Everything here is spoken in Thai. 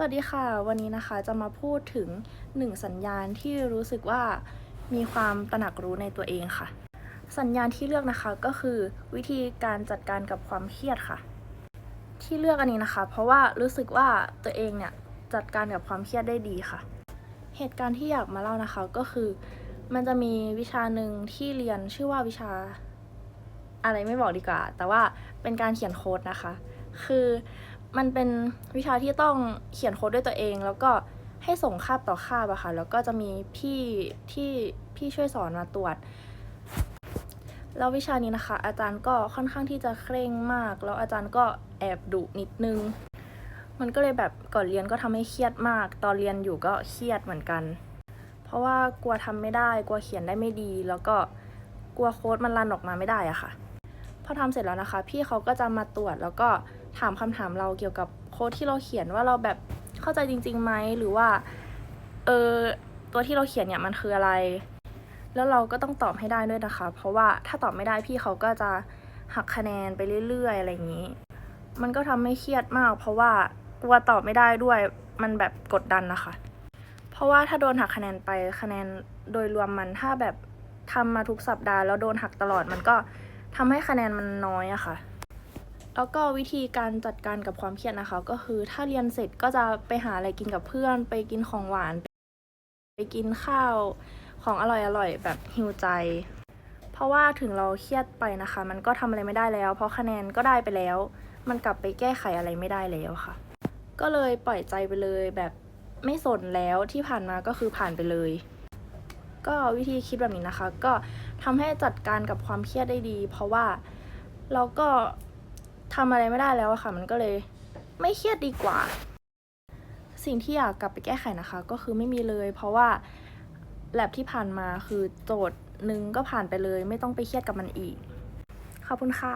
สวัสดีค่ะ วันนี้นะคะจะมาพูดถึงหนึ่งสัญญาณที่รู้สึกว่ามีความตระหนักรู้ในตัวเองค่ะ สัญญาณที่เลือกนะคะก็คือวิธีการจัดการกับความเครียดค่ะ ที่เลือกอันนี้นะคะ เพราะว่ารู้สึกว่าตัวเองเนี่ยจัดการกับความเครียดได้ดีค่ะ เหตุการณ์ที่อยากมาเล่านะคะก็คือ มันจะมีวิชาหนึ่งที่เรียนชื่อว่าวิชา อะไรไม่บอกดีกว่า แต่ว่าเป็นการเขียนโค้ดนะคะ คือ มันเป็นวิชาที่ต้องเขียนโค้ดด้วยตัวเอง แล้วก็ให้ส่งคาบต่อคาบอะค่ะ แล้วก็จะมีพี่ที่พี่ช่วยสอนมาตรวจ แล้ววิชานี้นะคะ อาจารย์ก็ค่อนข้างที่จะเคร่งมาก แล้วอาจารย์ก็แอบดุนิดนึง มันก็เลยแบบก่อนเรียนก็ทำให้เครียดมาก ตอนเรียนอยู่ก็เครียดเหมือนกัน เพราะว่ากลัวทำไม่ได้ กลัวเขียนได้ไม่ดี แล้วก็กลัวโค้ดมันรันออกมาไม่ได้อะค่ะ พอทำเสร็จแล้วนะคะ พี่เขาก็จะมาตรวจแล้วก็ ถามคำถามเราเกี่ยวกับโค้ดที่เราเขียนว่าเราแบบเข้าใจจริงๆไหมหรือว่าเออตัวที่เราเขียนเนี่ยมันคืออะไร แล้วเราก็ต้องตอบให้ได้ด้วยนะคะ เพราะว่าถ้าตอบไม่ได้พี่เขาก็จะหักคะแนนไปเรื่อยๆ อะไรอย่างนี้ มันก็ทำให้เครียดมาก เพราะว่ากลัวตอบไม่ได้ด้วยมันแบบกดดันนะคะ เพราะว่าถ้าโดนหักคะแนนไปคะแนนโดยรวมมันถ้าแบบทำมาทุกสัปดาห์แล้วโดนหักตลอดมันก็ทำให้คะแนนมันน้อยอะค่ะ แล้วก็วิธีการจัดการกับความเครียดนะคะ ก็คือถ้าเรียนเสร็จก็จะไปหาอะไรกินกับเพื่อน ไปกินของหวาน ไปกินข้าวของอร่อยๆแบบหิวใจ เพราะว่าถึงเราเครียดไปนะคะ มันก็ทำอะไรไม่ได้แล้ว เพราะคะแนนก็ได้ไปแล้ว มันกลับไปแก้ไขอะไรไม่ได้แล้วค่ะ ก็เลยปล่อยใจไปเลยแบบไม่สนแล้วที่ผ่านมาก็คือผ่านไปเลย ก็วิธีคิดแบบนี้นะคะ ก็ทำให้จัดการกับความเครียดได้ดี เพราะว่าเราก็ ทำอะไรไม่ได้แล้วอะค่ะ มันก็เลยไม่เครียดดีกว่า สิ่งที่อยากกลับไปแก้ไขนะคะ ก็คือไม่มีเลย เพราะว่าแลบที่ผ่านมาคือโจทย์หนึ่งก็ผ่านไปเลย ไม่ต้องไปเครียดกับมันอีก ขอบคุณค่ะ